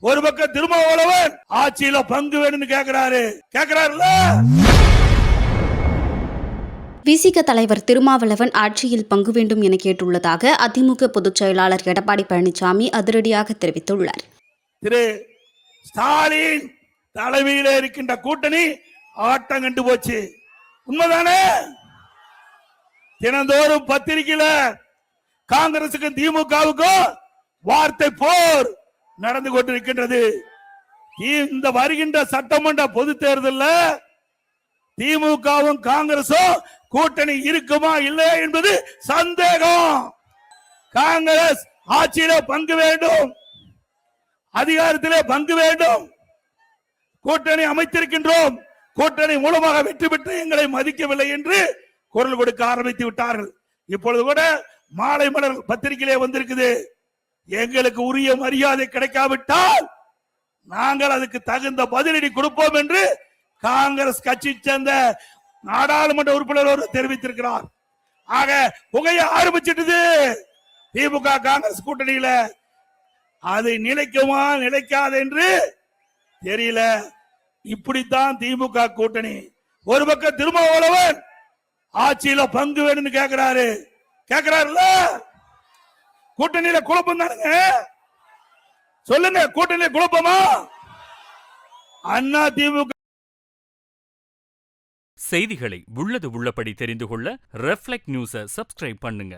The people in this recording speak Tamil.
ஒரு பக்கம் திருமாவளவன் ஆட்சியில பங்கு வேணும்னு கேக்குறாரு. கேக்குறாருல்ல? விசிக தலைவர் திருமாவளவன் ஆட்சியில் பங்கு வேண்டும் என கேட்டுள்ளதாக அதிமுக பொதுச் செயலாளர் எடப்பாடி பழனிசாமி அதிரடியாக தெரிவித்துள்ளார். திரு ஸ்டாலின் தலைமையில இருக்கின்ற கூட்டணி ஆட்டம் கண்டு போச்சு. உண்மைதானே? தினந்தோறும் பத்திரிகையில காங்கிரசுக்கும் திமுகவுக்கும் வார்த்தை போர். நடந்து கொண்டிருக்கின்றது. இந்த வருகின்ற சட்டமன்ற பொது தேர்தலில் திமுகவும் காங்கிரசும் கூட்டணி இருக்குமா இல்லையா என்பது சந்தேகம். காங்கிரஸ் ஆட்சியில பங்கு வேண்டும். அதிகாரத்திலே பங்கு வேண்டும். கூட்டணி அமைத்திருக்கின்றோம். கூட்டணி மூலமாக வெற்றி பெற்று எங்களை மதிக்கவில்லை என்று குரல் கொடுக்க ஆரம்பித்து விட்டார்கள். இப்பொழுது கூட மாலை மலர் பத்திரிகையிலே வந்திருக்குது. எங்களுக்கு உரிய மரியாதை கிடைக்காவிட்டால் நாங்கள் அதுக்கு தகுந்த பதிலடி கொடுப்போம் என்று காங்கிரஸ் கட்சி சேர்ந்த நாடாளுமன்ற உறுப்பினர் ஒருவர் தெரிவித்திருக்கிறார். ஆக புகைய ஆரம்பிச்சிட்டது. திமுக காங்கிரஸ் கூட்டணியில. அது நிலைக்குமா நிலைக்காது என்று தெரியல. இப்படித்தான் திமுக கூட்டணி. ஒரு பக்கம் திருமாவளவன் ஆட்சியில பங்கு வேணும்னு கேக்குறாரு. கேக்குறாருல்ல? கூட்டணியில குழப்பம் தானுங்க. சொல்லுங்க கூட்டணியில குழப்பமா? அண்ணா திமுக செய்திகளை உள்ளது உள்ளபடி தெரிந்து கொள்ள ரெஃப்ளெக்ட் நியூஸை சப்ஸ்கிரைப் பண்ணுங்க.